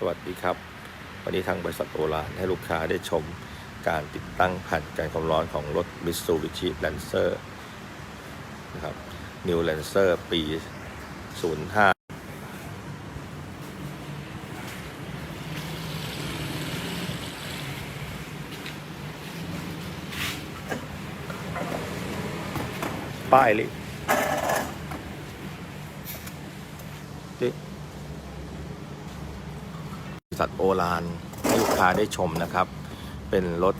สวัสดีครับ วันนี้ทางบริษัทโอลานให้ลูกค้าได้ชมการติดตั้งแผ่นกันความร้อนของรถ Mitsubishi Lancer นะครับ New Lancer ปี 05ป้ายเลย ดิบริษัทโอลานให้ลูกค้าได้ชมนะครับ เป็นรถ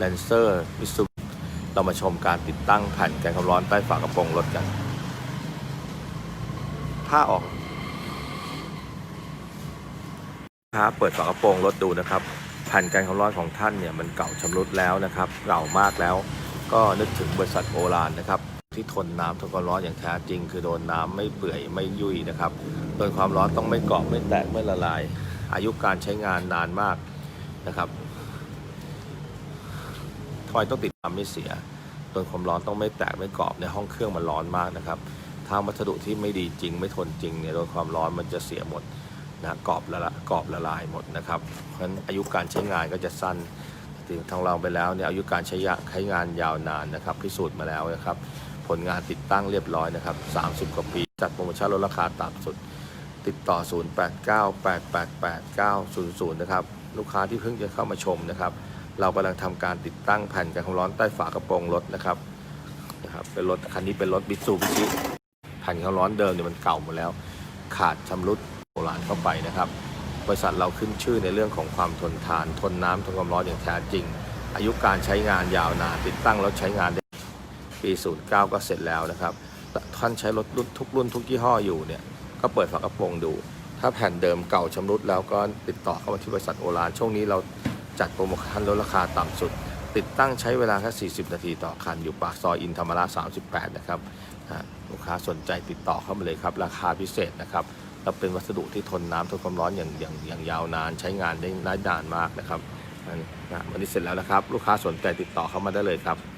Lancer m i t s u b i เรามาชมการติดตั้งแผ่นกันความร้อนใต้ฝากระโปรงรถกันถ้าออกลูกค้าเปิดฝากระโปรงรถดูนะครับ แผ่นกันความร้อนของท่านเนี่ยมันเก่าชำรุดแล้วนะครับ เก่ามากแล้ว ก็นึกถึงบริษัทโอลานนะครับ ที่ทนน้ำทนความร้อนอย่างแท้จริง คือโดนน้ำไม่เปื่อยไม่ยุ่ยนะครับโดนความร้อนต้องไม่เกาะไม่แตกไม่ละลาย อายุการใช้งานนานมากนะครับทอยต้องติดน้ำไม่เสียโดนความร้อนต้องไม่แตกไม่เกาะในห้องเครื่องมันร้อนมากนะครับถ้าวัสดุที่ไม่ดีจริง ไม่ทนจริงเนี่ยโดนความร้อนมันจะเสียหมดนะกรอบละละกรอบละลายหมดนะครับเพราะฉะนั้นอายุการใช้งานก็จะสั้นถึงทางเราไปแล้วเนี่ยอายุการใช้ยะใช้งานยาวนานนะครับพิสูจน์มาแล้วนะครับ ผลงานติดตั้งเรียบร้อยนะครับ 30 กว่าปี จัดโปรโมชั่นลดราคาต่ำสุด ติดต่อ 0898888900 นะครับ ลูกค้าที่เพิ่งจะเข้ามาชมนะครับ เรากำลังทำการติดตั้งแผ่นกันความร้อนใต้ฝากระโปรงรถนะครับนะครับ เป็นรถคันนี้เป็นรถบิซูบิชิแผ่นความร้อนเดิมเนี่ยมันเก่าหมดแล้ว ขาดชำรุดโบราณเข้าไปนะครับ บริษัทเราขึ้นชื่อในเรื่องของความทนทาน ทนน้ำทนความร้อนอย่างแท้จริง อายุการใช้งานยาวนานติดตั้งแล้วใช้งานได้ ปี 09 ก็เสร็จแล้วนะครับ ท่านใช้รถรุ่นทุกรุ่นทุกยี่ห้ออยู่เนี่ย ก็เปิดฝากระโปรงดู ถ้าแผ่นเดิมเก่าชำรุดแล้วก็ติดต่อเข้ามาที่บริษัทโอลานช่วงนี้เราจัดโปรโมชั่นลดราคาต่ำสุด ติดตั้งใช้เวลาแค่ 40 นาทีต่อคัน อยู่ปากซอยอินธรรมราช38 นะครับลูกค้าสนใจติดต่อเข้ามาเลยครับ ราคาพิเศษนะครับแล้วเป็นวัสดุที่ทนน้ำทนความร้อนอย่างอย่างอย่างยาวนานใช้งานได้นานมากนะครับอันนะวันนี้เสร็จแล้วนะครับ ลูกค้าสนใจติดต่อเข้ามาได้เลยครับ